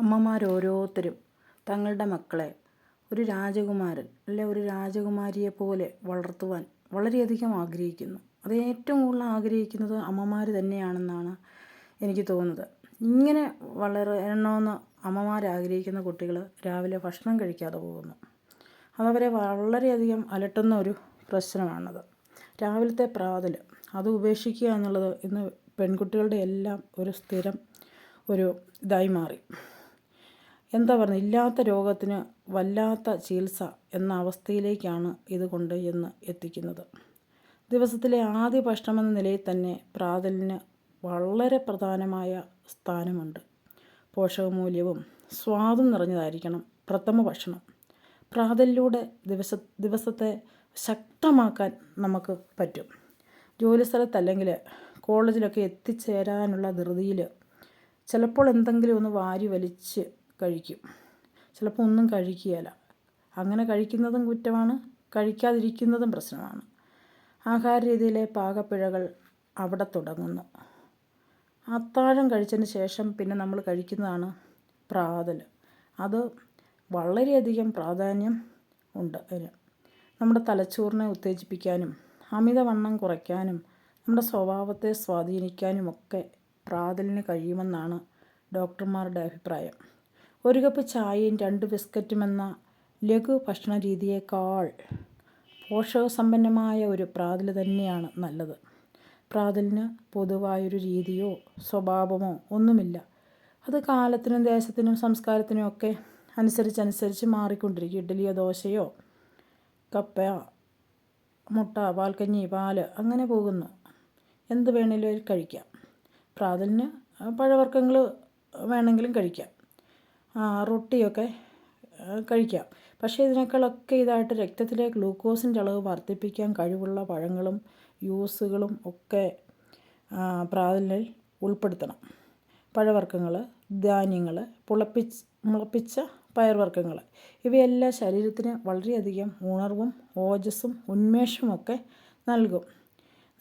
അമ്മമാരോരോരുത്തരും തങ്ങളുടെ മക്കളെ ഒരു രാജകുമാരൻ അല്ലെ ഒരു രാജകുമാരിയെ പോലെ വളർത്തുവാൻ വളരെയധികം ആഗ്രഹിക്കുന്നു. അത് ഏറ്റവും കൂടുതൽ ആഗ്രഹിക്കുന്നത് അമ്മമാർ തന്നെയാണെന്നാണ് എനിക്ക് തോന്നുന്നത്. ഇങ്ങനെ വളരണമെന്ന് അമ്മമാർ ആഗ്രഹിക്കുന്ന കുട്ടികൾ രാവിലെ ഭക്ഷണം കഴിക്കാതെ പോകുന്നു. അതവരെ വളരെയധികം അലട്ടുന്ന ഒരു പ്രശ്നമാണത്. രാവിലത്തെ പ്രാതൽ അത് ഉപേക്ഷിക്കുക എന്നുള്ളത് ഇന്ന് പെൺകുട്ടികളുടെ എല്ലാം ഒരു സ്ഥിരം ഒരു ഇതായി മാറി. എന്താ പറയുക ഇല്ലാത്ത രോഗത്തിന് വല്ലാത്ത ചികിത്സ എന്ന അവസ്ഥയിലേക്കാണ് ഇത് കൊണ്ട് എന്ന് എത്തിക്കുന്നത്. ദിവസത്തിലെ ആദ്യ ഭക്ഷണമെന്ന നിലയിൽ തന്നെ പ്രാതലിന് വളരെ പ്രധാനമായ സ്ഥാനമുണ്ട്. പോഷകമൂല്യവും സ്വാദും നിറഞ്ഞതായിരിക്കണം പ്രഥമ ഭക്ഷണം. പ്രാതലിലൂടെ ദിവസ ദിവസത്തെ ശക്തമാക്കാൻ നമുക്ക് പറ്റും. ജോലിസ്ഥലത്തല്ലെങ്കിൽ കോളേജിലൊക്കെ എത്തിച്ചേരാനുള്ള ധൃതിയിൽ ചിലപ്പോൾ എന്തെങ്കിലും ഒന്ന് വാരി വലിച്ച് കഴിക്കും. ചിലപ്പോൾ ഒന്നും കഴിക്കുകയില്ല. അങ്ങനെ കഴിക്കുന്നതും കുറ്റമാണ്. കഴിക്കാതിരിക്കുന്നതും പ്രശ്നമാണ്. ആഹാര രീതിയിലെ പാകപ്പിഴകൾ അവിടെ തുടങ്ങുന്നു. അത്താഴം കഴിച്ചതിന് ശേഷം പിന്നെ നമ്മൾ കഴിക്കുന്നതാണ് പ്രാതൽ. അത് വളരെയധികം പ്രാധാന്യം ഉണ്ട് അതിന്. നമ്മുടെ തലച്ചോറിനെ ഉത്തേജിപ്പിക്കാനും അമിതവണ്ണം കുറയ്ക്കാനും നമ്മുടെ സ്വഭാവത്തെ സ്വാധീനിക്കാനുമൊക്കെ പ്രാതലിന് കഴിയുമെന്നാണ് ഡോക്ടർമാരുടെ അഭിപ്രായം. ഒരു കപ്പ് ചായയും രണ്ട് ബിസ്ക്കറ്റും എന്ന ലഘു ഭക്ഷണ രീതിയേക്കാൾ പോഷകസമ്പന്നമായ ഒരു പ്രാതൽ തന്നെയാണ് നല്ലത്. പ്രാതലിന് പൊതുവായൊരു രീതിയോ സ്വഭാവമോ ഒന്നുമില്ല. അത് കാലത്തിനും ദേശത്തിനും സംസ്കാരത്തിനും ഒക്കെ അനുസരിച്ചനുസരിച്ച് മാറിക്കൊണ്ടിരിക്കും. ഇഡ്ഡലിയോ ദോശയോ കപ്പ മുട്ട പാൽക്കഞ്ഞി പാൽ അങ്ങനെ പോകുന്നു. എന്ത് വേണേലും കഴിക്കാം. പ്രാതലിന് പഴവർഗങ്ങൾ വേണമെങ്കിലും കഴിക്കാം. റൊട്ടിയൊക്കെ കഴിക്കാം. പക്ഷേ ഇതിനേക്കാളൊക്കെ ഇതായിട്ട് രക്തത്തിലെ ഗ്ലൂക്കോസിന്റെ അളവ് വർദ്ധിപ്പിക്കാൻ കഴിവുള്ള പഴങ്ങളും യൂസുകളും ഒക്കെ പ്രാതലിൽ ഉൾപ്പെടുത്തണം. പഴവർഗങ്ങൾ ധാന്യങ്ങൾ പുളപ്പിച്ച് മുളപ്പിച്ച പയർവർഗങ്ങൾ. ഇവയെല്ലാം ശരീരത്തിന് വളരെയധികം ഉണർവും ഓജസ്സും ഉന്മേഷമൊക്കെ നൽകും.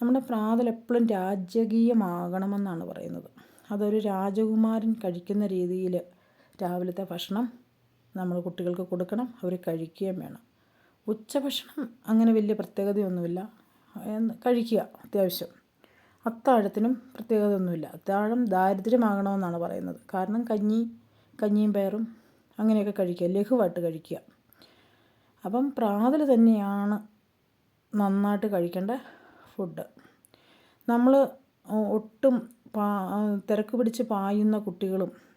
നമ്മുടെ പ്രാതൽ എപ്പോഴും രാജകീയമാകണമെന്നാണ് പറയുന്നത്. അതൊരു രാജകുമാരൻ കഴിക്കുന്ന രീതിയിൽ രാവിലത്തെ ഭക്ഷണം നമ്മൾ കുട്ടികൾക്ക് കൊടുക്കണം അവർ കഴിക്കുകയും വേണം. ഉച്ചഭക്ഷണം അങ്ങനെ വലിയ പ്രത്യേകതയൊന്നുമില്ല. കഴിക്കുക അത്യാവശ്യം. അത്താഴത്തിനും പ്രത്യേകതയൊന്നുമില്ല. അത്താഴം ദാരിദ്ര്യമാകണമെന്നാണ് പറയുന്നത്. കാരണം കഞ്ഞി കഞ്ഞിയും പയറും അങ്ങനെയൊക്കെ കഴിക്കുക ലഘുവായിട്ട് കഴിക്കുക. അപ്പം പ്രാതൽ തന്നെയാണ് നന്നായിട്ട് കഴിക്കേണ്ട ഫുഡ്. നമ്മൾ ഒട്ടും പാ തിരക്ക് പിടിച്ച് പായുന്ന കുട്ടികളും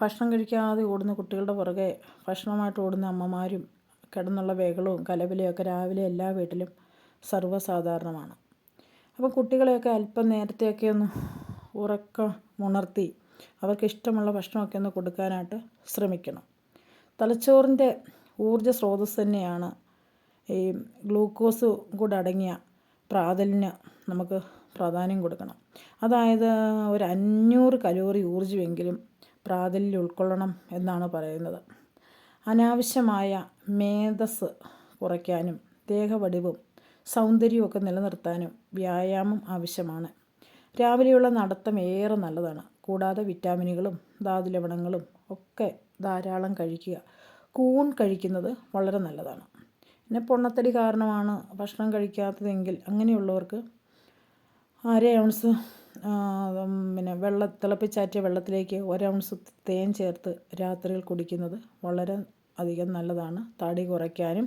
ഭക്ഷണം കഴിക്കാതെ ഓടുന്ന കുട്ടികളുടെ പുറകെ ഭക്ഷണമായിട്ട് ഓടുന്ന അമ്മമാരും കിടന്നുള്ള ബഹളവും കലപിലയും ഒക്കെ രാവിലെ എല്ലാ വീട്ടിലും സർവസാധാരണമാണ്. അപ്പം കുട്ടികളെയൊക്കെ അല്പം നേരത്തെയൊക്കെ ഒന്ന് ഉറക്കം ഉണർത്തി അവർക്കിഷ്ടമുള്ള ഭക്ഷണമൊക്കെ ഒന്ന് കൊടുക്കാനായിട്ട് ശ്രമിക്കണം. തലച്ചോറിന്റെ ഊർജ സ്രോതസ് തന്നെയാണ് ഈ ഗ്ലൂക്കോസ് കൂടെ അടങ്ങിയ പ്രാതലിന് നമുക്ക് പ്രാധാന്യം കൊടുക്കണം. അതായത് ഒരു അഞ്ഞൂറ് കലോറി ഊർജമെങ്കിലും പ്രാതലിൽ ഉൾക്കൊള്ളണം എന്നാണ് പറയുന്നത്. അനാവശ്യമായ മേധസ് കുറയ്ക്കാനും ദേഹവടിവും സൗന്ദര്യമൊക്കെ നിലനിർത്താനും വ്യായാമം ആവശ്യമാണ്. രാവിലെയുള്ള നടത്തം ഏറെ നല്ലതാണ്. കൂടാതെ വിറ്റാമിനുകളും ധാതുലവണങ്ങളും ഒക്കെ ധാരാളം കഴിക്കുക കൂൺ കഴിക്കുന്നത് വളരെ നല്ലതാണ്. പിന്നെ പൊണ്ണത്തടി കാരണമാണ് ഭക്ഷണം കഴിക്കാത്തതെങ്കിൽ അങ്ങനെയുള്ളവർക്ക് അര ഔൺസ് പിന്നെ വെള്ള തിളപ്പിച്ചാറ്റിയ വെള്ളത്തിലേക്ക് ഒരൗൺസ് തേൻ ചേർത്ത് രാത്രിയിൽ കുടിക്കുന്നത് വളരെ അധികം നല്ലതാണ്. തടി കുറയ്ക്കാനും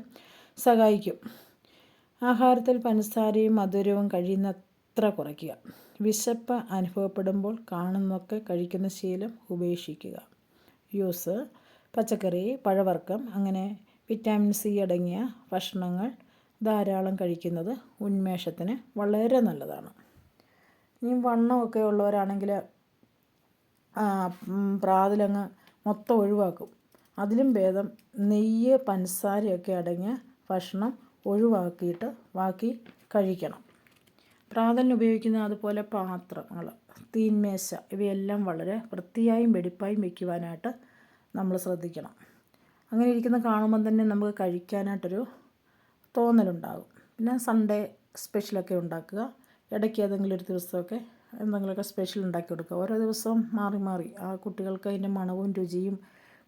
സഹായിക്കും. ആഹാരത്തിൽ പഞ്ചസാരയും മധുരവും കഴിയുന്നത്ര കുറയ്ക്കുക. വിശപ്പ് അനുഭവപ്പെടുമ്പോൾ കാണുന്നൊക്കെ കഴിക്കുന്ന ശീലം ഉപേക്ഷിക്കുക. യൂസ് പച്ചക്കറി പഴവർഗം അങ്ങനെ വിറ്റാമിൻ സി അടങ്ങിയ ഭക്ഷണങ്ങൾ ധാരാളം കഴിക്കുന്നത് ഉന്മേഷത്തിന് വളരെ നല്ലതാണ്. ഇനി വണ്ണമൊക്കെ ഉള്ളവരാണെങ്കിൽ പ്രാതലങ്ങ് മൊത്തം ഒഴിവാക്കും. അതിലും ഭേദം നെയ്യ് പഞ്ചസാരയൊക്കെ അടങ്ങിയ ഭക്ഷണം ഒഴിവാക്കിയിട്ട് ബാക്കി കഴിക്കണം. പ്രാതലിന് ഉപയോഗിക്കുന്ന അതുപോലെ പാത്രങ്ങൾ തീന്മേശ ഇവയെല്ലാം വളരെ വൃത്തിയായും വെടിപ്പായും വയ്ക്കുവാനായിട്ട് നമ്മൾ ശ്രദ്ധിക്കണം. അങ്ങനെ ഇരിക്കുന്ന കാണുമ്പം തന്നെ നമുക്ക് കഴിക്കാനായിട്ടൊരു തോന്നലുണ്ടാകും. പിന്നെ സൺഡേ സ്പെഷ്യലൊക്കെ ഉണ്ടാക്കുക. ഇടയ്ക്ക് ഏതെങ്കിലും ഒരു ദിവസമൊക്കെ എന്തെങ്കിലുമൊക്കെ സ്പെഷ്യൽ ഉണ്ടാക്കി കൊടുക്കുക. ഓരോ ദിവസവും മാറി മാറി ആ കുട്ടികൾക്ക് അതിന്റെ മണവും രുചിയും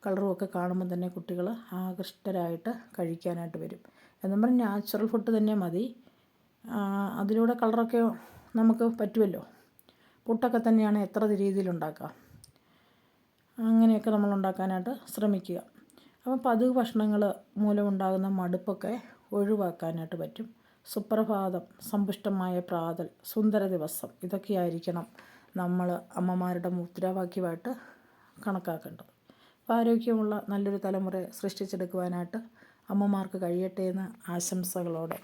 കളറും ഒക്കെ കാണുമ്പോൾ തന്നെ കുട്ടികൾ ആകൃഷ്ടരായിട്ട് കഴിക്കാനായിട്ട് വരും. എന്നും പറഞ്ഞ് നാച്ചുറൽ ഫുഡ് തന്നെ മതി. അതിലൂടെ കളറൊക്കെ നമുക്ക് പറ്റുമല്ലോ. പുട്ടൊക്കെ തന്നെയാണ് എത്ര രീതിയിൽ ഉണ്ടാക്കാം അങ്ങനെയൊക്കെ നമ്മൾ ഉണ്ടാക്കാനായിട്ട് ശ്രമിക്കുക. അപ്പോൾ പതിവ് ഭക്ഷണങ്ങൾ മൂലമുണ്ടാകുന്ന മടുപ്പൊക്കെ ഒഴിവാക്കാനായിട്ട് പറ്റും. സുപ്രഭാതം സമ്പുഷ്ടമായ പ്രാതൽ സുന്ദര ദിവസം. ഇതൊക്കെയായിരിക്കണം നമ്മൾ അമ്മമാരുടെ മുദ്രാവാക്യമായിട്ട് കണക്കാക്കേണ്ടത്. അപ്പോൾ ആരോഗ്യമുള്ള നല്ലൊരു തലമുറ സൃഷ്ടിച്ചെടുക്കുവാനായിട്ട് അമ്മമാർക്ക് കഴിയട്ടെ എന്ന് ആശംസകളോടെ